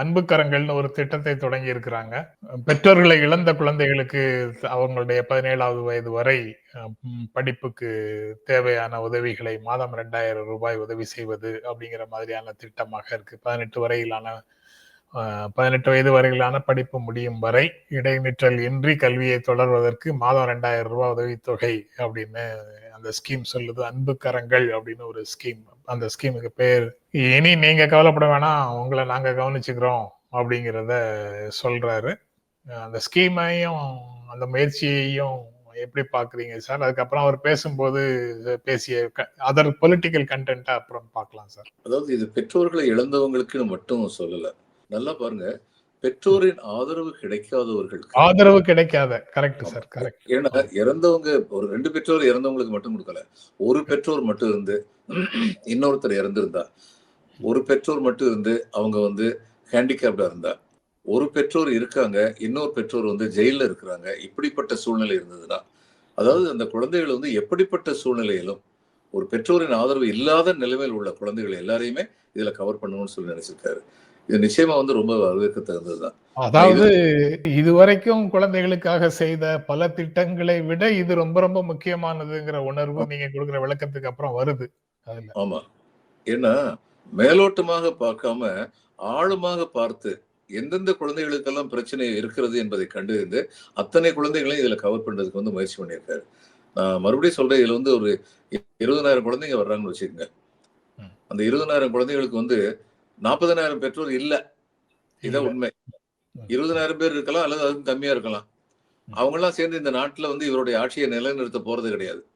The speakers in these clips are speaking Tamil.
அன்பு கரங்கள்னு ஒரு திட்டத்தை தொடங்கி இருக்கிறாங்க பெற்றோர்களை இழந்த குழந்தைகளுக்கு அவங்களுடைய பதினேழாவது வயது வரை படிப்புக்கு தேவையான உதவிகளை மாதம் ரெண்டாயிரம் ரூபாய் உதவி செய்வது அப்படிங்கிற மாதிரியான திட்டமாக இருக்கு. பதினெட்டு வரையிலான பதினெட்டு வயது வரையிலான படிப்பு முடியும் வரை இடைநிற்றல் இன்றி கல்வியை தொடர்வதற்கு மாதம் ரெண்டாயிரம் ரூபாய் உதவித்தொகை அப்படின்னு அந்த ஸ்கீம் சொல்லுது. அன்பு கரங்கள் அப்படின்னு ஒரு ஸ்கீம். அந்த ஸ்கீமுக்கு பேர். இனி நீங்க கவலைப்பட வேணாம். உங்களை நாங்க கவனிச்சுக்கிறோம் அப்படிங்கிறத சொல்றாரு. அந்த ஸ்கீமையும் அந்த முயற்சியையும் எப்படி பாக்குறீங்க சார்? அதுக்கப்புறம் அவர் பேசும்போது பேசிய அதர் பொலிட்டிக்கல் கண்டென்ட்டை அப்புறம் பார்க்கலாம் சார். அதாவது இது பெற்றோர்களை இழந்தவங்களுக்குன்னு மட்டும் சொல்லல. நல்லா பாருங்க. பெற்றோரின் ஆதரவு கிடைக்காதவர்களுக்கு ஆதரவு கிடைக்காத. கரெக்ட் சார் கரெக்ட் ஏன்னா இறந்தவங்க ஒரு ரெண்டு பெற்றோர் இறந்தவங்களுக்கு மட்டும் கொடுக்கல. ஒரு பெற்றோர் மட்டும் இருந்து இன்னொருத்தர் இறந்திருந்தா ஒரு பெற்றோர் மட்டும் இருந்து அவங்க வந்து ஹேண்டிகேப்டா இருந்தா ஒரு பெற்றோர் இருக்காங்க இன்னொரு பெற்றோர் வந்து ஜெயில இருக்கிறாங்க இப்படிப்பட்ட சூழ்நிலை இருந்ததுன்னா அதாவது அந்த குழந்தைகள் வந்து எப்படிப்பட்ட சூழ்நிலையிலும் ஒரு பெற்றோரின் ஆதரவு இல்லாத நிலைமையில் உள்ள குழந்தைகள் எல்லாரையுமே இதுல கவர் பண்ணணும்னு சொல்லி நினைச்சிருக்காரு. இது நிச்சயமா வந்து ரொம்ப வரவேற்க தகுந்ததுதான் அதாவது இதுவரைக்கும் குழந்தைகளுக்காக செய்த பல திட்டங்களை விட இது ரொம்ப ரொம்ப முக்கியமானதுங்கிற உணர்வு நீங்க கொடுக்குற விளக்கத்துக்கு அப்புறம் வருது ஆமா. ஏன்னா மேலோட்டமாக பார்க்காம ஆழமாக பார்த்து எந்தெந்த குழந்தைகளுக்கெல்லாம் பிரச்சனை இருக்கிறது என்பதை கண்டறிந்து அத்தனை குழந்தைகளையும் இதுல கவர் பண்றதுக்கு வந்து முயற்சி பண்ணியிருக்காரு. நான் மறுபடியும் சொல்றேன் இதுல வந்து ஒரு இருபதனாயிரம் குழந்தைங்க வர்றாங்கன்னு வச்சுக்கோங்க. அந்த இருபதனாயிரம் குழந்தைகளுக்கு வந்து நாற்பதனாயிரம் பெற்றோர் இல்ல. இதான். உண்மை. இருபதனாயிரம் பேர் இருக்கலாம் அல்லது அதுவும் கம்மியா இருக்கலாம். ம். அவங்க எல்லாம் சேர்ந்து இந்த நாட்டுல வந்து இவருடைய ஆட்சியை நிலைநிறுத்த போறது கிடையாது.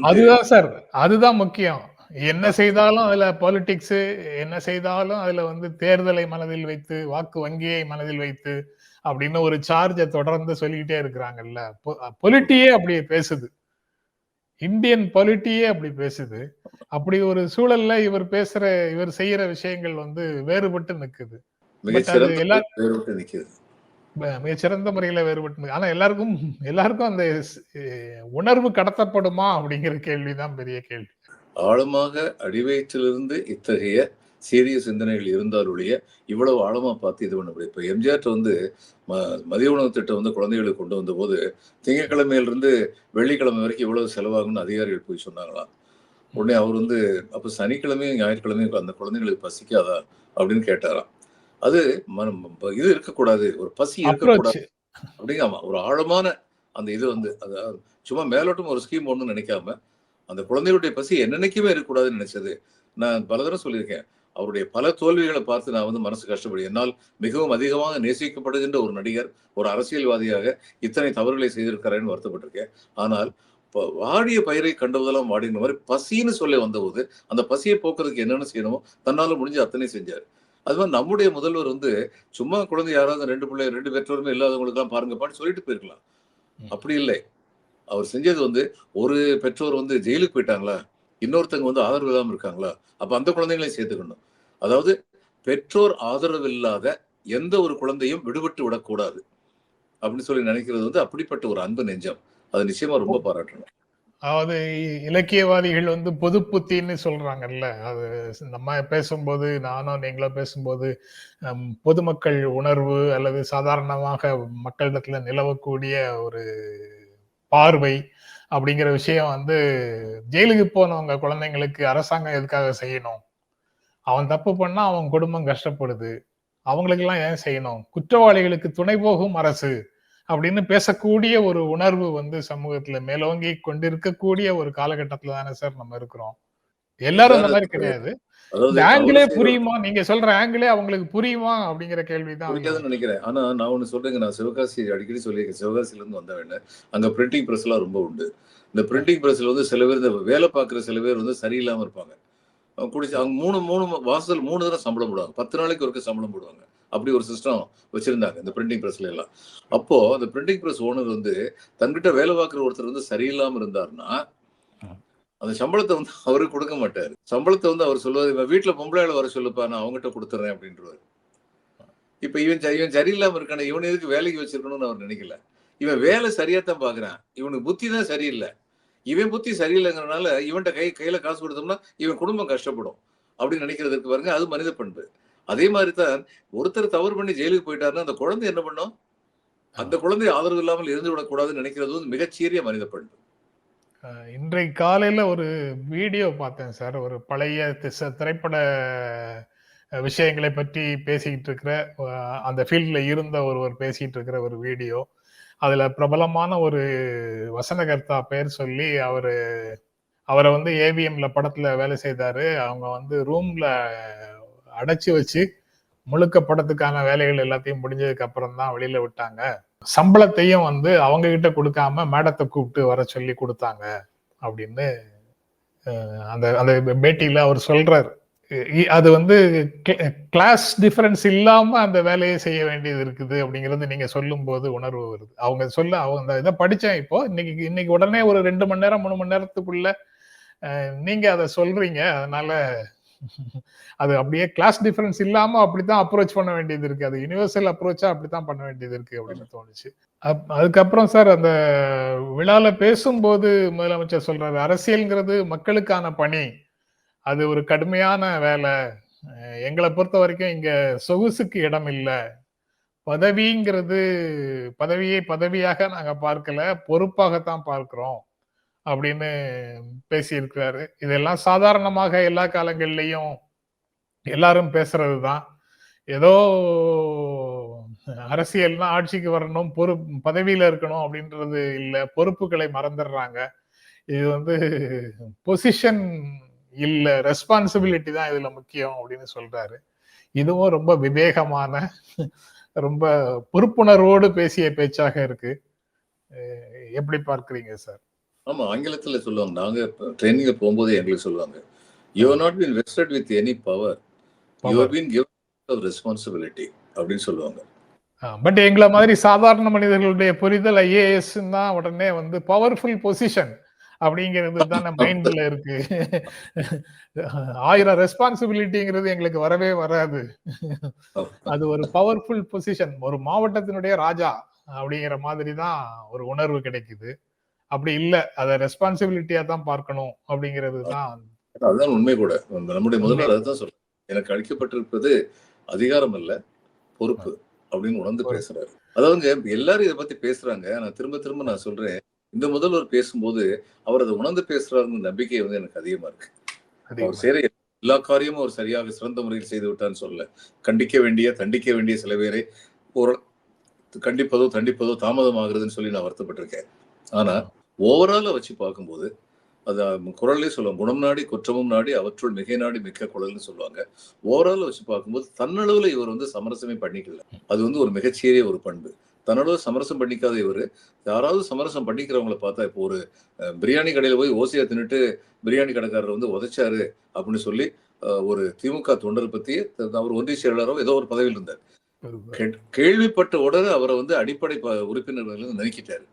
அதுதான் சார் அதுதான் முக்கியம். என்ன செய்தாலும் அதுல பாலிடிக்ஸ் என்ன செய்தாலும் அதுல வந்து தேர்தலை மனதில் வைத்து வாக்கு வங்கியை மனதில் வைத்து அப்படின்னு ஒரு சார்ஜை தொடர்ந்து சொல்லிக்கிட்டே இருக்கிறாங்கல்ல. பொலிட்டியே அப்படி பேசுது. இந்தியன் பொலிட்டியே அப்படி பேசுது. அப்படி ஒரு சூழல்ல இவர் பேசுற இவர் செய்யற விஷயங்கள் வந்து வேறுபட்டு நிக்குது. மிகச்சிறந்த முறையில வேறுபட்டு. ஆனா எல்லாருக்கும் எல்லாருக்கும் அந்த உணர்வு கடத்தப்படுமா அப்படிங்கிற கேள்விதான் பெரிய கேள்வி. ஆழமாக அடிவயிற்றிலிருந்து இத்தகைய சீரிய சிந்தனைகள் இருந்தாலுடைய இவ்வளவு ஆழமா பார்த்து இது பண்ண முடியும். இப்ப எம்ஜிஆர் வந்து ம- மதிய உணவு திட்டம் வந்து குழந்தைகளுக்கு கொண்டு வந்த போது திங்கட்கிழமையிலிருந்து வெள்ளிக்கிழமை வரைக்கும் இவ்வளவு செலவாகும்னு அதிகாரிகள் போய் சொன்னாங்களாம். உடனே அவர் வந்து அப்ப சனிக்கிழமையும் ஞாயிற்றுக்கிழமையும் அந்த குழந்தைங்களுக்கு பசிக்காதா? அப்படின்னு கேட்டாராம். அது மனம் இது இருக்கக்கூடாது. ஒரு பசி இருக்கக்கூடாது. அப்படிங்காமா ஒரு ஆழமான அந்த இது வந்து அதாவது சும்மா மேலோட்டம் ஒரு ஸ்கீம் ஒன்றும் நினைக்காம அந்த குழந்தைகளுடைய பசி என்னன்னைக்குமே இருக்கக்கூடாதுன்னு நினைச்சது. நான் பல தடவை சொல்லியிருக்கேன். அவருடைய பல தோல்விகளை பார்த்து நான் வந்து மனசு கஷ்டப்படு என்னால் மிகவும் அதிகமாக நேசிக்கப்படுகின்ற ஒரு நடிகர் ஒரு அரசியல்வாதியாக இத்தனை தவறுகளை செய்திருக்கிறான்னு வருத்தப்பட்டிருக்கேன். ஆனால் இப்போ வாடிய பயிரை கண்டபோதெல்லாம் வாடின மாதிரி பசின்னு சொல்ல வந்தபோது அந்த பசியை போக்குறதுக்கு என்னென்ன செய்யணுமோ தன்னால முடிஞ்சு அத்தனை செஞ்சார். அது மாதிரி நம்முடைய முதல்வர் வந்து சும்மா குழந்தை யாராவது ரெண்டு பிள்ளை ரெண்டு பெற்றோருமே இல்லாதவங்களுக்குலாம் பாருங்கப்பான்னு சொல்லிட்டு போயிருக்கலாம். அப்படி இல்லை. அவர் செஞ்சது வந்து ஒரு பெற்றோர் வந்து ஜெயிலுக்கு போயிட்டாங்களா? இன்னொருத்தங்க வந்து ஆதரவு இல்லாம இருக்காங்களா? அப்ப அந்த குழந்தைங்களையும் சேர்த்துக்கணும். அதாவது பெற்றோர் ஆதரவு இல்லாத எந்த ஒரு குழந்தையும் விடுபட்டு விடக்கூடாது. அப்படின்னு சொல்லி நினைக்கிறது வந்து அப்படிப்பட்ட ஒரு அன்பு நெஞ்சம். அது நிச்சயமா ரொம்ப பாராட்டணும். அதாவது இலக்கியவாதிகள் வந்து பொது புத்தின்னு சொல்றாங்கல்ல. அது நம்ம பேசும்போது நானும் நீங்களும் பேசும்போது பொதுமக்கள் உணர்வு அல்லது சாதாரணமாக மக்களிடத்துல நிலவக்கூடிய ஒரு பார்வை அப்படிங்கிற விஷயம் வந்து ஜெயிலுக்கு போனவங்க குழந்தைங்களுக்கு அரசாங்கம் எதுக்காக செய்யணும்? அவன் தப்பு பண்ணா அவன் குடும்பம் கஷ்டப்படுது. அவங்களுக்கெல்லாம் ஏன் செய்யணும்? குற்றவாளிகளுக்கு துணை போகும் அரசு அப்படின்னு பேசக்கூடிய ஒரு உணர்வு வந்து சமூகத்துல மேலோங்கி கொண்டிருக்கக்கூடிய ஒரு காலகட்டத்துல தானே சார் நம்ம இருக்கிறோம். எல்லாரும் அந்த மாதிரி கிடையாது. செய்றவங்க- புரியுமா? நீங்க சொல்ற ஆங்கிளே அவங்களுக்கு புரியுமா? அப்படிங்கிற கேள்விதான் நினைக்கிறேன். ஆனா நான் ஒண்ணு சொல்றேங்க. நான் சிவகாசி அடிக்கடி சொல்லியிருக்கேன். சிவகாசில இருந்து வந்தவன் அங்க பிரிண்டிங் பிரஸ் எல்லாம் ரொம்ப உண்டு. இந்த பிரிண்டிங் பிரஸ்ல வந்து சில பேர் வேலை பார்க்குற சில பேர் வந்து சரியில்லாம இருப்பாங்க. குடிச்சு அவங்க மூணு மூணு வாசல் மூணு தடவை சம்பளம் போடுவாங்க. பத்து நாளைக்கு ஒருக்க சம்பளம் போடுவாங்க. அப்படி ஒரு சிஸ்டம் வச்சிருந்தாங்க இந்த பிரிண்டிங் பிரஸ்ல எல்லாம். அப்போ அந்த பிரிண்டிங் பிரஸ் ஓனர் வந்து தன்கிட்ட வேலை பார்க்குற ஒருத்தர் வந்து சரியில்லாம இருந்தாருன்னா அந்த சம்பளத்தை வந்து அவருக்கு கொடுக்க மாட்டாரு. சம்பளத்தை வந்து அவர் சொல்லுவாரு "இவன் வீட்டுல பொம்பளை ஆளை வர சொல்லுப்பா நான் அவங்ககிட்ட கொடுத்துறேன் அப்படின்றவாரு. இப்ப இவன் இவன் சரியில்லாம இருக்கான இவன் எதுக்கு வேலைக்கு வச்சிருக்கணும்னு அவர் நினைக்கல. இவன் வேலை சரியா தான் பாக்குறான். இவனுக்கு புத்தி தான் சரியில்லை. இவன் புத்தி சரியில்லைங்கிறனால இவன்கிட்ட கை கையில காசு கொடுத்தோம்னா இவன் குடும்பம் கஷ்டப்படும் அப்படின்னு நினைக்கிறதுக்கு பாருங்க. அது மனித பண்பு. அதே மாதிரி தான் ஒருத்தர் தவறு பண்ணி ஜெயிலுக்கு போயிட்டாருன்னா அந்த குழந்தை என்ன பண்ணும்? அந்த குழந்தை ஆதரவு இல்லாமல் இருந்து விடக்கூடாதுன்னு நினைக்கிறது வந்து மிகச்சீரிய மனித பண்பு. இன்றைக்கு காலையில ஒரு வீடியோ பார்த்தேன் சார். ஒரு பழைய திரைப்பட விஷயங்களை பற்றி பேசிக்கிட்டு இருக்கிற அந்த ஃபீல்ட்ல இருந்த ஒருவர் பேசிட்டு இருக்கிற ஒரு வீடியோ. அதுல பிரபலமான ஒரு வசனகர்த்தா பெயர் சொல்லி அவரு அவரை வந்து ஏவிஎம்ல படத்துல வேலை செய்தாரு. அவங்க வந்து ரூம்ல அடைச்சி வச்சு முழுக்க படத்துக்கான வேலைகள் எல்லாத்தையும் முடிஞ்சதுக்கு அப்புறம் தான் வெளியில விட்டாங்க. சம்பளத்தையும் வந்து அவங்க கிட்ட கொடுக்காம மேடத்தை கூப்பிட்டு வர சொல்லி கொடுத்தாங்க அப்படின்னு அந்த அந்த பேட்டியில அவர் சொல்றாரு. அது வந்து கிளாஸ் டிஃபரன்ஸ் இல்லாம அந்த வேலையை செய்ய வேண்டியது இருக்குது அப்படிங்கிறது நீங்க சொல்லும் போது உணர்வு வருது. அவங்க சொல்ல அவங்க அந்த இதை படிச்சேன் இப்போ இன்னைக்கு இன்னைக்கு உடனே ஒரு ரெண்டு மணி நேரம் மூணு மணி நேரத்துக்குள்ள நீங்க அதை சொல்றீங்க. அதனால அது அப்படியே கிளாஸ் டிஃபரன்ஸ் இல்லாம அப்படித்தான் அப்ரோச் பண்ண வேண்டியது இருக்கு. அது யுனிவர்சல் அப்ரோச்சா அப்படித்தான் பண்ண வேண்டியது இருக்கு அப்படின்னு தோணுச்சு. அப்- அதுக்கப்புறம் சார் அந்த விழால பேசும்போது முதலமைச்சர் சொல்றாரு அரசியல்ங்கிறது மக்களுக்கான பணி. அது ஒரு கடுமையான வேலை. எங்களை பொறுத்த வரைக்கும் இங்க சொகுசுக்கு இடம் இல்லை. பதவிங்கிறது பதவியை பதவியாக நாங்க பார்க்கல பொறுப்பாகத்தான் பார்க்கிறோம் அப்படின்னு பேசியிருக்கிறாரு. இதெல்லாம் சாதாரணமாக எல்லா காலங்கள்லையும் எல்லாரும் பேசுறது தான் ஏதோ அரசியல்னா ஆட்சிக்கு வரணும் பொறு பதவியில இருக்கணும் அப்படின்றது இல்லை பொறுப்புகளை மறந்துடுறாங்க. இது வந்து பொசிஷன் இல்ல ரெஸ்பான்சிபிலிட்டி தான் இதுல முக்கியம் அப்படின்னு சொல்றாரு. இதுவும் ரொம்ப விவேகமான ரொம்ப பொறுப்புணர்வோடு பேசிய பேச்சாக இருக்கு. எப்படி பார்க்கறீங்க சார்? ஆமா ஆங்கிலத்துல சொல்லுவாங்க. நாங்க ட்ரைனிங்ல போகும்போது எங்களுக்கு சொல்லுவாங்க. You are not been vested with any power you are been given responsibility அப்படின்னு சொல்லுவாங்க. பட் எங்களை மாதிரி சாதாரண மனிதர்களுடைய புரிதல் ஐஏஎஸ் தான் உடனே வந்து பவர்ஃபுல் பொசிஷன் அப்படிங்கிறது தானே மைண்ட்ல இருக்கு. ஆயிரம் ரெஸ்பான்சிபிலிட்டிங்கிறது எங்களுக்கு வரவே வராது. அது ஒரு பவர்ஃபுல் பொசிஷன் ஒரு மாவட்டத்தினுடைய ராஜா அப்படிங்கிற மாதிரி தான் ஒரு உணர்வு கிடைக்குது. அப்படி இல்ல. அத ரெஸ்பான்சிபிலிட்டியா தான் பார்க்கணும் அப்படிங்கிறது தான். அதுதான் உண்மை கூட. நம்முடைய முதல்வர் அதுதான் சொல்றேன் எனக்கு அளிக்கப்பட்டிருப்பது அதிகாரம் அல்ல பொறுப்பு அப்படின்னு உணர்ந்து பேசுறாரு. அதாவதுங்க எல்லாரும் இதை பத்தி பேசுறாங்க. நான் திரும்ப திரும்ப நான் சொல்றேன். இந்த முதல்வர் பேசும்போது அவர் அதை உணர்ந்து பேசுறாருன்னு நம்பிக்கை வந்து எனக்கு அதிகமா இருக்கு. அவர் செய்யற எல்லா காரியமும் அவர் சரியாக சிறந்த முறையில் செய்து விட்டான்னு சொல்ல கண்டிக்க வேண்டிய தண்டிக்க வேண்டிய சில பேரை ஒரு கண்டிப்பதோ தண்டிப்பதோ தாமதமாகிறதுன்னு சொல்லி நான் வருத்தப்பட்டிருக்கேன். ஆனா ஓவரால வச்சு பார்க்கும்போது அது குரல்லே சொல்லுவாங்க குணம் நாடி குற்றமும் நாடி அவற்றுள் மிகை நாடி மிக்க குரல்னு சொல்லுவாங்க. ஓவரால் வச்சு பார்க்கும்போது தன்னளவுல இவர் வந்து சமரசமே பண்ணிக்கல. அது வந்து ஒரு மிகச்சீரிய ஒரு பண்பு. தன்னளவு சமரசம் பண்ணிக்காத இவர். யாராவது சமரசம் பண்ணிக்கிறவங்கள பார்த்தா இப்போ ஒரு பிரியாணி கடையில போய் ஓசியா தின்னுட்டு பிரியாணி கடைக்காரர் வந்து உதைச்சாரு அப்படின்னு சொல்லி ஒரு திமுக தொண்டர் பத்தி அவர் ஒன்றிய செயலாளரோ ஏதோ ஒரு பதவியில் இருந்தார். கேள்விப்பட்ட உடனே அவரை வந்து அடிப்படை உறுப்பினர்கள் இருந்து நீக்கிட்டாரு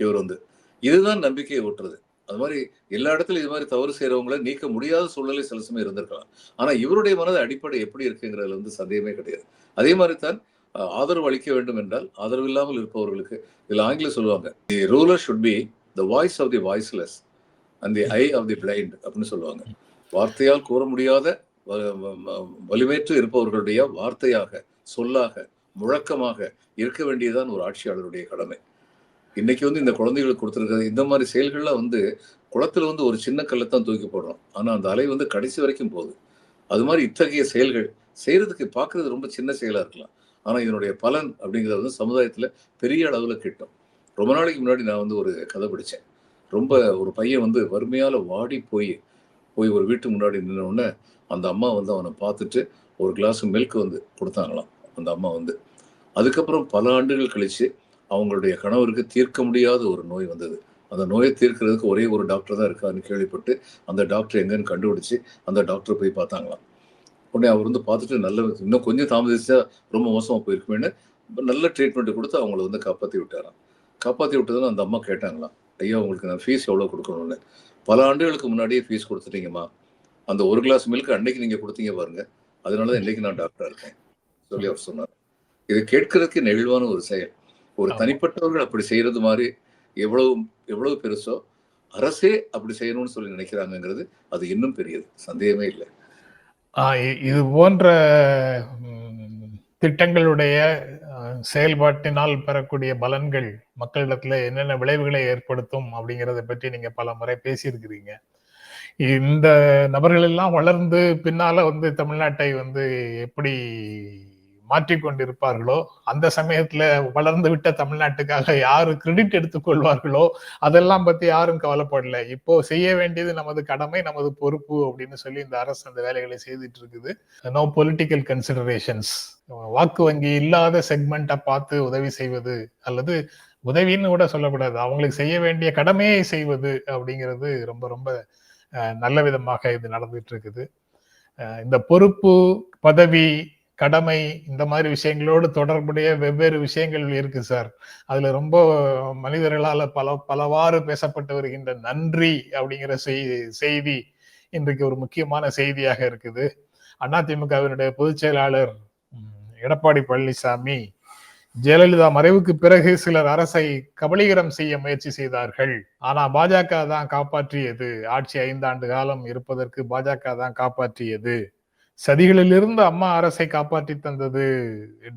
இவர் வந்து. இதுதான் நம்பிக்கையை ஊட்டுறது. அது மாதிரி எல்லா இடத்துலயும் இது மாதிரி தவறு செய்யறவங்கள நீக்க முடியாத சூழ்நிலை சில சமயம் இருந்திருக்கலாம். ஆனா இவருடைய மனது அடிப்படை எப்படி இருக்குங்கிறதுல வந்து சந்தேகமே கிடையாது. அதே மாதிரி தான் ஆதரவு அளிக்க வேண்டும் என்றால் ஆதரவு இல்லாமல் இருப்பவர்களுக்கு இதில் ஆங்கிலம் சொல்லுவாங்க. The ruler should be the voice of the voiceless and the eye of the blind அப்படின்னு சொல்லுவாங்க. வார்த்தையால் கூற முடியாத வ- இருப்பவர்களுடைய வார்த்தையாக சொல்லாக முழக்கமாக இருக்க வேண்டியதுதான் ஒரு ஆட்சியாளருடைய கடமை. இன்னைக்கு வந்து இந்த குழந்தைகளுக்கு கொடுத்துருக்கிறது இந்த மாதிரி செயல்கள்லாம் வந்து குளத்துல வந்து ஒரு சின்ன கல்லை தான் தூக்கி போடுறோம். ஆனால் அந்த அலை வந்து கடைசி வரைக்கும் போகுது. அது மாதிரி இத்தகைய செயல்கள் செய்யறதுக்கு பார்க்கறது ரொம்ப சின்ன செயலாக இருக்கலாம். ஆனால் இதனுடைய பலன் அப்படிங்கிறது வந்து சமுதாயத்தில் பெரிய அளவில் கிட்டும். ரொம்ப நாளைக்கு முன்னாடி நான் வந்து ஒரு கதை படித்தேன் ரொம்ப ஒரு பையன் வந்து வறுமையால் வாடி போய் போய் ஒரு வீட்டு முன்னாடி நின்னோடனே அந்த அம்மா வந்து அவனை பார்த்துட்டு ஒரு கிளாஸ் மில்க் வந்து கொடுத்தாங்களாம் அந்த அம்மா வந்து. அதுக்கப்புறம் பல ஆண்டுகள் கழித்து அவங்களுடைய கணவருக்கு தீர்க்க முடியாத ஒரு நோய் வந்தது. அந்த நோயை தீர்க்கிறதுக்கு ஒரே ஒரு டாக்டர் தான் இருக்காருன்னு கேள்விப்பட்டு அந்த டாக்டர் எங்கன்னு கண்டுபிடிச்சு அந்த டாக்டர் போய் பார்த்தாங்களாம். உடனே அவர் வந்து பார்த்துட்டு நல்ல இன்னும் கொஞ்சம் தாமதிச்சா ரொம்ப மோசமா போயிருக்குமேன்னு நல்ல ட்ரீட்மெண்ட் கொடுத்து அவங்கள வந்து காப்பாற்றி விட்டாராம். காப்பாற்றி விட்டதுன்னு அந்த அம்மா கேட்டாங்களாம் ஐயா உங்களுக்கு நான் ஃபீஸ் எவ்வளோ கொடுக்கணும்னு? பல ஆண்டுகளுக்கு முன்னாடியே ஃபீஸ் கொடுத்துட்டீங்கம்மா. அந்த ஒரு கிளாஸ் மில்க் அன்னைக்கு நீங்க கொடுத்தீங்க பாருங்க. அதனால தான் இன்னைக்கு நான் டாக்டரா இருக்கேன். சொல்லி அவர் சொன்னார். இது கேட்கறதுக்கு நெகிழ்வான ஒரு செயல். ஒரு. தனிப்பட்டவர்கள் அப்படி செய்யறது மாதிரி எவ்வளவு எவ்வளவு பெருசோ அரசே அப்படி செய்யணும்னு சொல்லி நினைக்கிறாங்கங்கிறது அது இன்னும் பெரியது. சந்தேகமே இல்லை. இது போன்ற திட்டங்களுடைய செயல்பாட்டினால் பெறக்கூடிய பலன்கள் மக்களிடத்துல என்னென்ன விளைவுகளை ஏற்படுத்தும் அப்படிங்கிறத பற்றி நீங்க பல முறை பேசியிருக்கிறீங்க. இந்த நபர்கள் எல்லாம் வளர்ந்து பின்னால வந்து தமிழ்நாட்டை வந்து எப்படி மாற்றிக்கொண்டிருப்பார்களோ? அந்த சமயத்துல வளர்ந்து விட்ட தமிழ்நாட்டுக்காக யாரு கிரெடிட் எடுத்துக்கொள்வார்களோ அதெல்லாம் பத்தி யாரும் கவலைப்படல. இப்போ செய்ய வேண்டியது நமது கடமை நமது பொறுப்பு அப்படின்னு சொல்லி இந்த அரசு அந்த வேலைகளை செய்துட்டு இருக்குது. நோ பொலிட்டிக்கல் கன்சிடரேஷன்ஸ் வாக்கு வங்கி இல்லாத செக்மெண்ட்டை பார்த்து உதவி செய்வது அல்லது உதவின்னு கூட சொல்லக்கூடாது. அவங்களுக்கு செய்ய வேண்டிய கடமையை செய்வது அப்படிங்கிறது ரொம்ப ரொம்ப நல்ல விதமாக இது நடந்துட்டு இருக்குது. இந்த பொறுப்பு பதவி கடமை இந்த மாதிரி விஷயங்களோடு தொடர்புடைய வெவ்வேறு விஷயங்கள் இருக்கு சார். அதுல ரொம்ப மனிதர்களால பல பலவாறு பேசப்பட்டு வருகின்ற நன்றி அப்படிங்கிற செய்தி இன்றைக்கு ஒரு முக்கியமான செய்தியாக இருக்குது. அதிமுகவினுடைய பொதுச் செயலாளர் எடப்பாடி பழனிசாமி ஜெயலலிதா மறைவுக்கு பிறகு சிலர் அரசை கபலீகரம் செய்ய முயற்சி செய்தார்கள். ஆனா பாஜக தான் காப்பாற்றியது. ஆட்சி ஐந்தாண்டு காலம் இருப்பதற்கு பாஜக தான் காப்பாற்றியது. சதிகளிலிருந்து அம்மா அரசை காப்பாற்றி தந்தது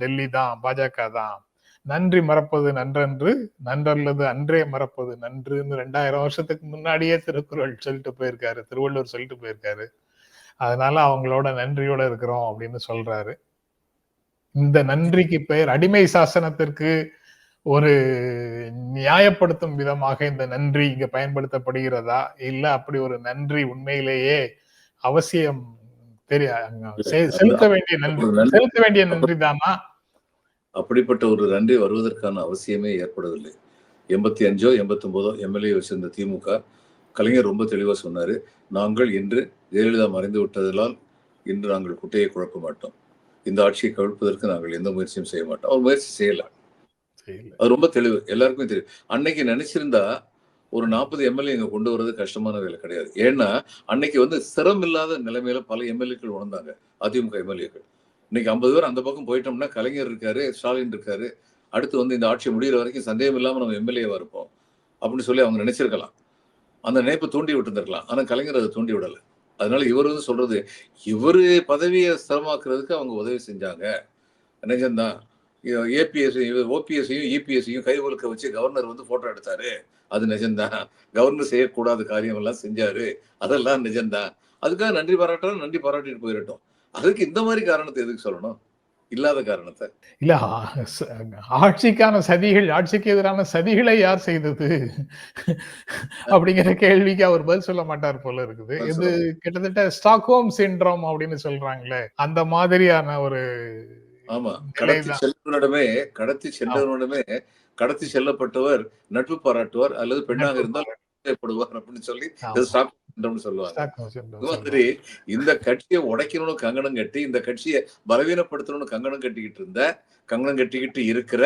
டெல்லி தான் பாஜக தான். நன்றி மறப்பது நன்றன்று நன்றல்லது அன்றே மறப்பது நன்றுன்னு ரெண்டாயிரம் வருஷத்துக்கு முன்னாடியே திருக்குறள் சொல்லிட்டு போயிருக்காரு திருவள்ளுவர் சொல்லிட்டு போயிருக்காரு. அதனால அவங்களோட நன்றியோட இருக்கிறோம் அப்படின்னு சொல்றாரு. இந்த நன்றிக்கு பெயர் அடிமை சாசனத்திற்கு ஒரு நியாயப்படுத்தும் விதமாக இந்த நன்றி இங்க பயன்படுத்தப்படுகிறதா? இல்ல அப்படி ஒரு நன்றி உண்மையிலேயே அவசியம் தெரிய? செலுத்த வேண்டிய நன்றி. செலுத்த வேண்டிய நன்றி தானா? அப்படிப்பட்ட ஒரு நன்றி வருவதற்கான அவசியமே ஏற்படவில்லை. எண்பத்தி அஞ்சோ எண்பத்தி ஒன்பதோ எம்எல்ஏ வச்சிருந்த திமுக கலைஞர் ரொம்ப தெளிவா சொன்னாரு நாங்கள் இன்று ஜெயலலிதா மறைந்து விட்டதனால் இன்று நாங்கள் குட்டையை குழப்ப மாட்டோம். இந்த ஆட்சியை கவிழ்ப்பதற்கு நாங்கள் எந்த முயற்சியும் செய்ய மாட்டோம். அவர் முயற்சி செய்யல. செய்யல. அது ரொம்ப தெளிவு. எல்லாருக்குமே தெரியும் அன்னைக்கு நினைச்சிருந்தா ஒரு நாற்பது எம்எல்ஏ இங்க கொண்டு வர்றது கஷ்டமான வேலை கிடையாது. ஏன்னா அன்னைக்கு வந்து சிரம் இல்லாத நிலைமையில பல எம்எல்ஏக்கள் உணர்ந்தாங்க. அதிமுக எம்எல்ஏக்கள் இன்னைக்கு ஐம்பது பேர் அந்த பக்கம் போயிட்டோம்னா கலைஞர் இருக்காரு ஸ்டாலின் இருக்காரு. அடுத்து வந்து இந்த ஆட்சி முடிகிற வரைக்கும் சந்தேகம் இல்லாம நம்ம எம்எல்ஏவா இருப்போம். அப்படின்னு சொல்லி அவங்க நினைச்சிருக்கலாம். அந்த நினைப்பை தூண்டி விட்டுருந்துருக்கலாம். ஆனா கலைஞர் அதை தூண்டி விடலை. அதனால இவர் வந்து சொல்றது இவரு பதவியை ஸ்திரமாக்குறதுக்கு அவங்க உதவி செஞ்சாங்க. நிஜம்தான். ஏபிஎஸ் ஓபிஎஸ்ஸையும் இபிஎஸ்ஸையும் கைவலுக்க வச்சு கவர்னர் வந்து போட்டோ எடுத்தாரு. அது நிஜம்தான். கவர்னர் செய்யக்கூடாத காரியம் எல்லாம் செஞ்சாரு. அதெல்லாம் நிஜம்தான். அதுக்காக நன்றி பாராட்டுறோம் நன்றி பாராட்டிட்டு போயிடட்டும். அதுக்கு இந்த மாதிரி காரணத்தை எதுக்கு சொல்லணும்? இல்லாத காரணத்தை. இல்ல ஆட்சிக்கான சதிகள் ஆட்சிக்கு எதிரான சதிகளை யார் செய்தது? அப்படிங்கிற கேள்விக்கு அவர் பதில் சொல்ல மாட்டார் போல இருக்குது. இது கிட்டத்தட்ட ஸ்டாக்ஹோம் சிண்ட்ரோம் அப்படின்னு சொல்றாங்களே அந்த மாதிரியான ஒரு ஆமா. கடத்தி. செல்வனிடமே கடத்தி சென்றவனிடமே கடத்தி செல்லப்பட்டவர் நட்பு பாராட்டுவார் அல்லது பெண்ணாக இருந்தால் அப்படின்னு சொல்லி சொல்லுவாங்க. மாதிரி இந்த கட்சியை உடைக்கணும்னு கங்கணம் கட்டி இந்த கட்சியை பலவீனப்படுத்தணும்னு கங்கணம் கட்டிக்கிட்டு இருந்த கங்கணம் கட்டிக்கிட்டு இருக்கிற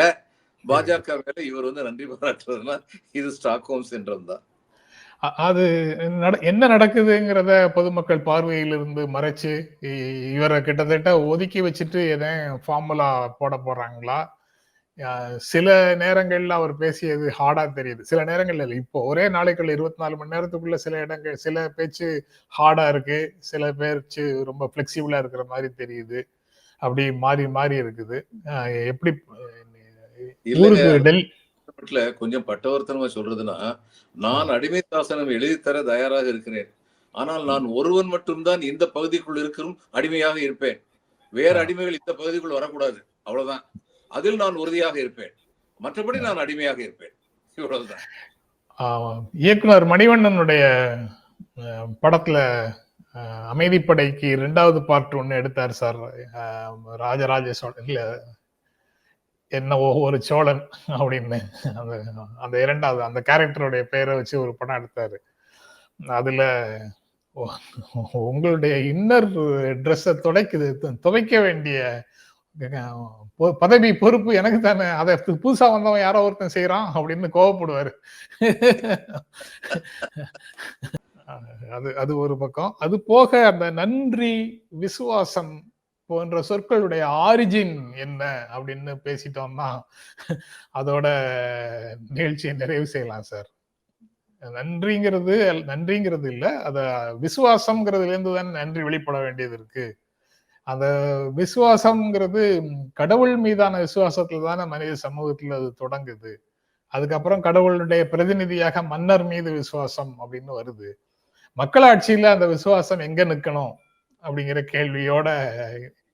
பாஜக மேல இவர் வந்து நன்றி பாராட்டுறதுன்னா இது ஸ்டாக்ஹோம் சின்ரம் தான் அது நட- என்ன நடக்குதுங்கிறத பொதுமக்கள் பார்வையிலிருந்து மறைச்சு இவரை கிட்டத்தட்ட ஒதுக்கி வச்சுட்டு எதையும் ஃபார்முலா போட போறாங்களா? சில நேரங்கள்ல அவர் பேசியது ஹார்டா தெரியுது. சில நேரங்கள்ல இல்லை. இப்போ ஒரே நாளைக்குள்ள இருபத்தி நாலு மணி நேரத்துக்குள்ள சில இடங்கள் சில பேச்சு ஹார்டா இருக்கு. சில பேச்சு ரொம்ப பிளெக்சிபிளா இருக்கிற மாதிரி தெரியுது. அப்படி மாறி மாறி இருக்குது. எப்படி இல்லைங்க. ஊருக்கு டெல் வீட்டுல கொஞ்சம் பட்டவர்த்தனமா சொல்றதுன்னா நான் அடிமை சாசனம் எழுதி தர தயாராக இருக்கிறேன். ஆனால் நான் ஒருவன் மட்டும்தான் இந்த பகுதிக்குள் இருக்கிறும் அடிமையாக இருப்பேன். வேற. அடிமைகள் இந்த பகுதிக்குள் வரக்கூடாது. அவ்வளவுதான். அதில் நான் உறுதியாக இருப்பேன். மற்றபடி நான் அடிமையாக இருப்பேன். இவ்வளவுதான். இயக்குனர் மணிவண்ணனுடைய படத்துல அமைதிப்படைக்கு இரண்டாவது பார்ட் ஒண்ணு எடுத்தார் சார். ராஜராஜ சோழன் இல்ல என்ன ஒவ்வொரு ஒரு சோழன் அப்படின்னு அந்த அந்த இரண்டாவது அந்த கேரக்டருடைய பெயரை வச்சு ஒரு படம் எடுத்தாரு. அதுல உங்களுடைய இன்னர் ட்ரெஸ்ஸை துடைக்குது துவைக்க வேண்டிய பொ- பதவி பொறுப்பு எனக்கு தானே அதை புதுசா வந்தவன் யாரோ ஒருத்தன் செய்யறான் அப்படின்னு கோவப்படுவாரு. அது அது ஒரு பக்கம். அது போக அந்த நன்றி விசுவாசம் போன்ற சொற்களுடைய ஆரிஜின் என்ன அப்படின்னு பேசிட்டோம்னா அதோட நிகழ்ச்சியை நிறைவு செய்யலாம் சார். நன்றிங்கிறது நன்றிங்கிறது இல்லை அத விசுவாசம்ங்கிறதுல இருந்து தான் நன்றி வெளிப்பட வேண்டியது இருக்கு. அந்த விசுவாசம்ங்கிறது கடவுள் மீதான விசுவாசத்துல தானே மனித சமூகத்துல அது தொடங்குது. அதுக்கப்புறம் கடவுளுடைய பிரதிநிதியாக மன்னர் மீது விசுவாசம் அப்படின்னு வருது. மக்களாட்சியில அந்த விசுவாசம் எங்க நிக்கணும் அப்படிங்கிற கேள்வியோட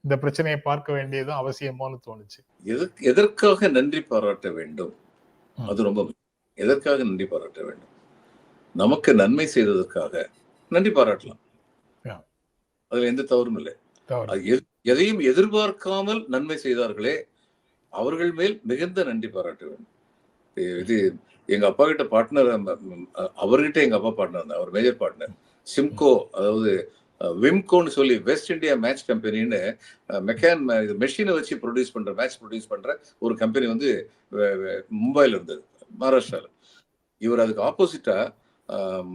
இந்த பிரச்சனையை பார்க்க வேண்டியதும் அவசியமோன்னு தோணுச்சு. எதற்கு எதற்காக நன்றி பாராட்ட வேண்டும். அது ரொம்ப. எதற்காக நன்றி பாராட்ட வேண்டும்? நமக்கு நன்மை செய்ததற்காக நன்றி பாராட்டலாம். அதுல எந்த தவறும் இல்லை. எதையும் எதிர்பார்க்காமல் நன்மை செய்தார்களே அவர்கள் மேல் மிகுந்த நன்றி பாராட்ட வேண்டும். இது எங்க அப்பா கிட்ட பார்ட்னர் அவர்கிட்ட எங்க அப்பா பார்ட்னர் அவர் மேஜர் பார்ட்னர் சிம்கோ அதாவது விம்கோன்னு சொல்லி வெஸ்ட் இந்தியா மேட்ச் கம்பெனின்னு மெக்கான் இது மெஷினை வச்சு ப்ரொடியூஸ் பண்ற மேட்ச் ப்ரொடியூஸ் பண்ற ஒரு கம்பெனி வந்து மும்பைல இருந்தது மகாராஷ்டிரால. இவர் அதுக்கு ஆப்போசிட்டா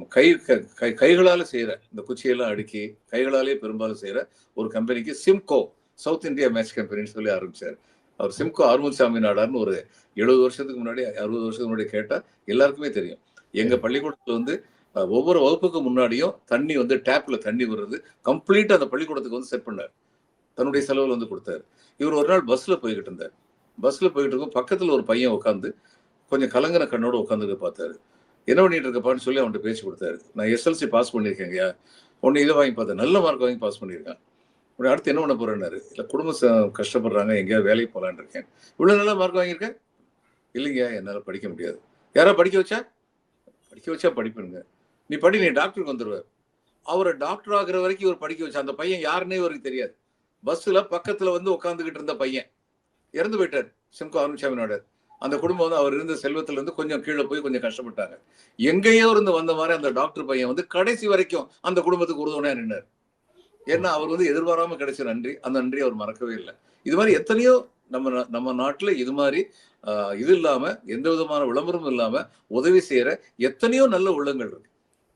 கை க- கைகளால செய்யற இந்த குச்சியெல்லாம் அடுக்கி கைகளாலே பெரும்பாலும் செய்யற ஒரு கம்பெனிக்கு சிம்கோ சவுத் இந்தியா மேட்ச் கம்பெனின்னு சொல்லி ஆரம்பிச்சார். அவர் சிம்கோ ஆறுமுகசாமி நாடார்னு ஒரு எழுபது வருஷத்துக்கு முன்னாடி அறுபது வருஷத்துக்கு முன்னாடி கேட்டா எல்லாருக்குமே தெரியும். எங்க பள்ளிக்கூடத்துல வந்து ஒவ்வொரு வகுப்புக்கு முன்னாடியும் தண்ணி வந்து டேப்ல தண்ணி வர்றது கம்ப்ளீட்டாக அந்த பள்ளிக்கூடத்துக்கு வந்து செட் பண்ணார். தன்னுடைய செலவில் வந்து கொடுத்தாரு. இவர் ஒரு நாள் பஸ்ஸில் போய்கிட்டு இருந்தார். பஸ்ஸில் போய்கிட்டு இருக்கும் பக்கத்தில் ஒரு பையன் உட்காந்து கொஞ்சம் கலங்கின கண்ணோடு உட்காந்துட்டு பார்த்தாரு. என்ன பண்ணிட்டு இருக்கப்பான்னு சொல்லி அவன்கிட்ட பேச்சு கொடுத்தாரு. நான் எஸ்எல்சி பாஸ் பண்ணியிருக்கேங்கய்யா உன்னை இதை வாங்கி பார்த்தேன். நல்ல மார்க் வாங்கி பாஸ் பண்ணியிருக்கான். உடனே அடுத்து என்ன பண்ண போறேன்னாரு. இல்லை குடும்பம் கஷ்டப்படுறாங்க. எங்கேயாவது வேலைக்கு போகலான்னு இருக்கேன். இவ்வளோ நல்ல மார்க் வாங்கியிருக்கேன் இல்லைங்க என்னால் படிக்க முடியாது. யாரா படிக்க வச்சா? படிக்க வச்சா படிப்பேனுங்க. நீ படி நீ டாக்டருக்கு வந்துடுவார் அவரை டாக்டர் ஆகிற வரைக்கும் இவர் படிக்க வச்சு அந்த பையன் யாருன்னே இவருக்கு தெரியாது. பஸ்ஸில் பக்கத்தில் வந்து உட்காந்துக்கிட்டு இருந்த பையன். இறந்து போயிட்டார். சிம்கோ அருண்சாமினோட அந்த குடும்பம் வந்து அவர் இருந்த செல்வத்துல இருந்து கொஞ்சம் கீழே போய் கொஞ்சம் கஷ்டப்பட்டாங்க. எங்கேயோ இருந்து வந்த மாதிரி அந்த டாக்டர் பையன் வந்து கடைசி வரைக்கும் அந்த குடும்பத்துக்கு உறுதுணையா நின்றார் ஏன்னா அவர் வந்து எதிர்பாராம கிடைச்ச நன்றி. அந்த நன்றி அவர் மறக்கவே இல்லை. இது மாதிரி எத்தனையோ நம்ம நா- நம்ம நாட்டுல இது மாதிரி இது இல்லாம எந்த விதமான விளம்பரமும் இல்லாம உதவி செய்யற எத்தனையோ நல்ல உள்ளங்கள் இருக்கு.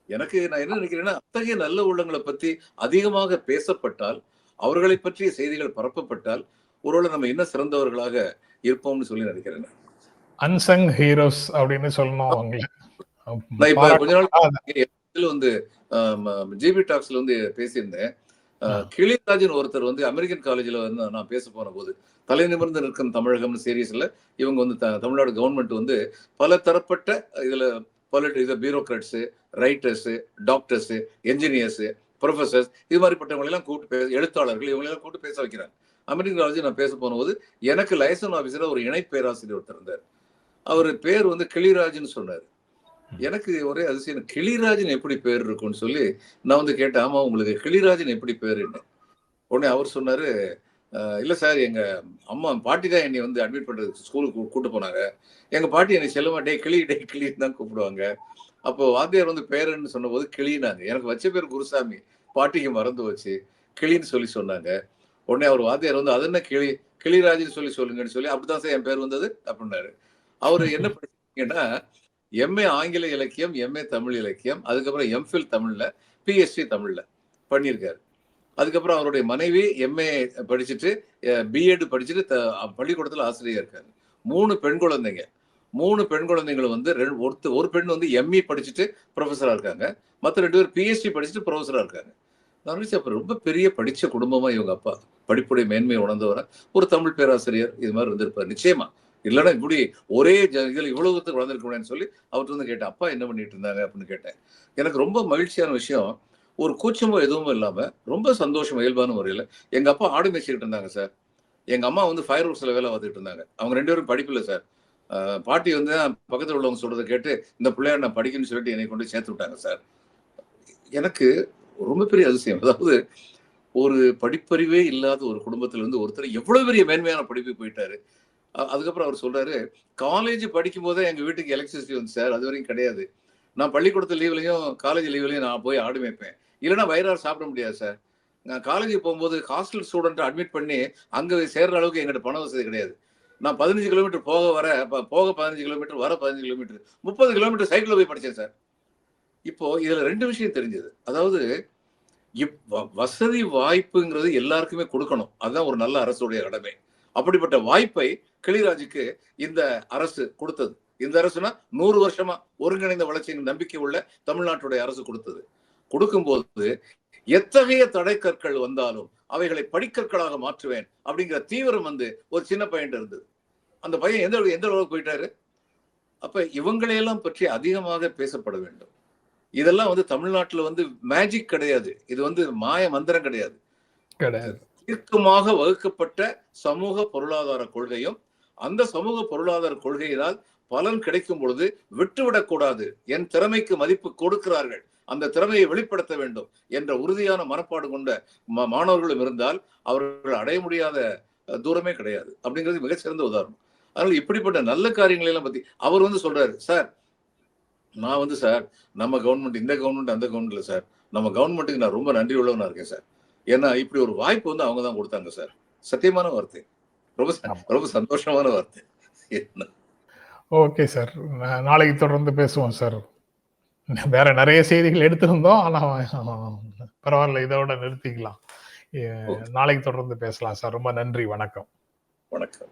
எனக்கு நான் என்ன நினைக்கிறேன்னா அத்தகைய நல்ல உள்ளங்களை பத்தி அதிகமாக பேசப்பட்டால் அவர்களை பற்றிய செய்திகள் பரப்பப்பட்டால் ஒருவேளை நம்ம இன்னும் சிறந்தவர்களாக இருப்போம்னு சொல்லி நினைக்கிறேன் நான். அன்சங் ஹீரோஸ் அப்படின்னு சொல்லணும் அவங்கள. இப்ப கொஞ்ச நாள் வந்து ஜிபி டாக்ஸ்ல வந்து பேசியிருந்தேன். கிளிராஜன் ஒருத்தர் வந்து அமெரிக்கன் காலேஜ்ல வந்து நான் பேச போன போது தலை நிமிர்ந்து நிற்கும் தமிழகம்னு சீரீஸ்ல இவங்க வந்து தமிழ்நாடு கவர்மெண்ட் வந்து பல தரப்பட்ட இதுல பொலிட்டி இது writers writers doctors engineers professors இது மாதிரிப்பட்டவங்களெல்லாம் கூப்பிட்டு பேச எழுத்தாளர்கள் இவங்களெல்லாம் கூப்பிட்டு பேச வைக்கிறாங்க. அமெரிக்கன் காலேஜ் நான் பேச போனபோது எனக்கு லைசன் ஆஃபீஸர் ஒரு இணை பேராசிரியர் ஒருத்தர் இருந்தார். அவர் பேர் வந்து கிளிராஜ்னு சொன்னார். எனக்கு ஒரே அதிசயம் கிளிராஜன் எப்படி பேர் இருக்கும்னு சொல்லி நான் வந்து கேட்டேன் ஆமா உங்களுக்கு கிளிராஜன் எப்படி பேருன்னு. உடனே அவர் சொன்னாரு இல்லை சார் எங்கள் அம்மா பாட்டி தான் என்னை வந்து அட்மிட் பண்ணுறது ஸ்கூலுக்கு கூட்டு போனாங்க. எங்கள் பாட்டி என்னை செல்லமா டே கிளி டே கிளின்னு தான் கூப்பிடுவாங்க. அப்போ வாத்தியார் வந்து பேருன்னு சொன்னபோது கிளினாங்க. எனக்கு வச்ச பேர் குருசாமி. பாட்டிக்கு மறந்து வச்சு கிளின்னு சொல்லி சொன்னாங்க. உடனே அவர் வாத்தியார் வந்து அது என்ன கிளி? கிளிராஜன் சொல்லி சொல்லுங்கன்னு சொல்லி அப்படிதான் சார் என் பேர் வந்தது அப்படின்னாரு. அவர் என்ன படிச்சீங்கன்னா எம்ஏ ஆங்கில இலக்கியம் எம்ஏ தமிழ் இலக்கியம் அதுக்கப்புறம் எம்ஃபில் தமிழ்ல பிஎஸ்சி தமிழ்ல பண்ணியிருக்காரு. அதுக்கப்புறம் அவருடைய மனைவி எம்ஏ படிச்சுட்டு பிஎட் படிச்சுட்டு பள்ளிக்கூடத்தில் ஆசிரியர் இருக்காரு. மூணு பெண் குழந்தைங்க. மூணு பெண் குழந்தைங்களும் வந்து ரெண்டு ஒருத்த ஒரு பெண் வந்து எம்இ படிச்சுட்டு ப்ரொஃபஸராக இருக்காங்க. மற்ற ரெண்டு பேர் பிஎஸ்சி படிச்சுட்டு ப்ரொஃபஸராக இருக்காங்க. நான் நினைச்சேன் ரொம்ப பெரிய படித்த குடும்பமாக இவங்க அப்பா. படிப்புடைய மேன்மையை உணர்ந்தவரை ஒரு தமிழ் பேராசிரியர் இது மாதிரி இருந்திருப்பார் நிச்சயமா. இல்லைன்னா இப்படி ஒரே ஜ- இதுல வளர்ந்துருக்க முடியாதுன்னு சொல்லி அவர்கிட்ட வந்து கேட்டேன். அப்பா என்ன பண்ணிட்டு இருந்தாங்க அப்படின்னு கேட்டேன். எனக்கு ரொம்ப மகிழ்ச்சியான விஷயம் ஒரு கூச்சமோ எதுவும் இல்லாமல் ரொம்ப சந்தோஷம் இயல்பான முறையில் எங்கள் அப்பா ஆடு மேய்ச்சிக்கிட்டு இருந்தாங்க சார். எங்கள் அம்மா வந்து ஃபயர் ஒர்க்ஸ்ல வேலை பார்த்துட்டு இருந்தாங்க. அவங்க ரெண்டு பேரும் படிப்பில் சார். பாட்டி வந்து பக்கத்தில் உள்ளவங்க சொல்கிறத கேட்டு இந்த பிள்ளையார் நான் படிக்கணும்னு சொல்லிட்டு என்னை கொண்டு சேர்த்து விட்டாங்க சார். எனக்கு ரொம்ப பெரிய அதிசயம். அதாவது ஒரு படிப்பறிவே இல்லாத ஒரு குடும்பத்திலேருந்து ஒருத்தர் எவ்வளோ பெரிய மேன்மையான படிப்பு போயிட்டாரு. அதுக்கப்புறம் அவர் சொல்றாரு காலேஜ் படிக்கும் போதே எங்க வீட்டுக்கு எலக்ட்ரிசிட்டி வந்து சார் அது வரைக்கும் கிடையாது. நான் பள்ளிக்கூடத்து லீவ்லையும் காலேஜ் லீவ்லையும் நான் போய் ஆடு மேய்ப்பேன். இல்லைன்னா வயிறார சாப்பிட முடியாது சார். நான் காலேஜ் போகும்போது ஹாஸ்டல் ஸ்டூடெண்ட்டை அட்மிட் பண்ணி அங்கே சேர்ற அளவுக்கு எங்கிட்ட பண வசதி கிடையாது. நான் பதினஞ்சு கிலோமீட்டர் போக வர போக பதினஞ்சு கிலோமீட்டர் வர பதினஞ்சு கிலோமீட்டர் முப்பது கிலோமீட்டர் சைக்கிள் போய் படிச்சேன் சார். இப்போ இதில் ரெண்டு விஷயம் தெரிஞ்சது. அதாவது இப் வ- வசதி வாய்ப்புங்கிறது எல்லாருக்குமே கொடுக்கணும். அதுதான் ஒரு நல்ல அரசுடைய கடமை. அப்படிப்பட்ட வாய்ப்பை கிளிராஜுக்கு இந்த அரசு கொடுத்தது. இந்த அரசுனா நூறு வருஷமா ஒருங்கிணைந்த வளர்ச்சியின் நம்பிக்கை உள்ள தமிழ்நாட்டுடைய அரசு கொடுத்தது. கொடுக்கும்போது எத்தகைய தடைக்கற்கள் வந்தாலும் அவைகளை படிக்கற்களாக மாற்றுவேன் அப்படிங்கிற தீவிரம் வந்து ஒரு சின்ன பையன் இருந்தது. அந்த பையன் எந்த எந்த அளவுக்கு போயிட்டாரு? அப்ப இவங்களையெல்லாம் பற்றி அதிகமாக பேசப்பட வேண்டும். இதெல்லாம் வந்து தமிழ்நாட்டுல வந்து மேஜிக் கிடையாது. இது வந்து மாய மந்திரம் கிடையாது. கிடையாது. தீர்க்கமாக வகுக்கப்பட்ட சமூக பொருளாதார கொள்கையும் அந்த சமூக பொருளாதார கொள்கையினால் பலன் கிடைக்கும் பொழுது விட்டுவிடக் கூடாது என் திறமைக்கு மதிப்பு கொடுக்கிறார்கள். அந்த திறமையை வெளிப்படுத்த வேண்டும் என்ற உறுதியான மனப்பாடு கொண்ட மாணவர்களும் இருந்தால் அவர்கள் அடைய முடியாத தூரமே கிடையாது. அப்படிங்கிறது மிகச்சிறந்த உதாரணம். அதனால இப்படிப்பட்ட நல்ல காரியங்களை எல்லாம் பத்தி அவர் வந்து சொல்றாரு சார் நான் வந்து சார் நம்ம கவர்மெண்ட் இந்த கவர்மெண்ட் அந்த கவர்மெண்ட்ல சார். நம்ம கவர்மெண்ட்டுக்கு நான் ரொம்ப நன்றி உள்ளவனா இருக்கேன் சார். ஏன்னா இப்படி ஒரு வாய்ப்பு வந்து அவங்க தான் கொடுத்தாங்க சார். சத்தியமான வார்த்தை. ரொம்ப. ரொம்ப சந்தோஷமான வார்த்தை. Okay sir. நாளைக்கு தொடர்ந்து பேசுவோம் சார். வேற நிறைய செய்திகள் எடுத்திருந்தோம். ஆனா பரவாயில்ல இதோட நிறுத்திக்கலாம். நாளைக்கு தொடர்ந்து பேசலாம். சார் ரொம்ப நன்றி. வணக்கம். வணக்கம்.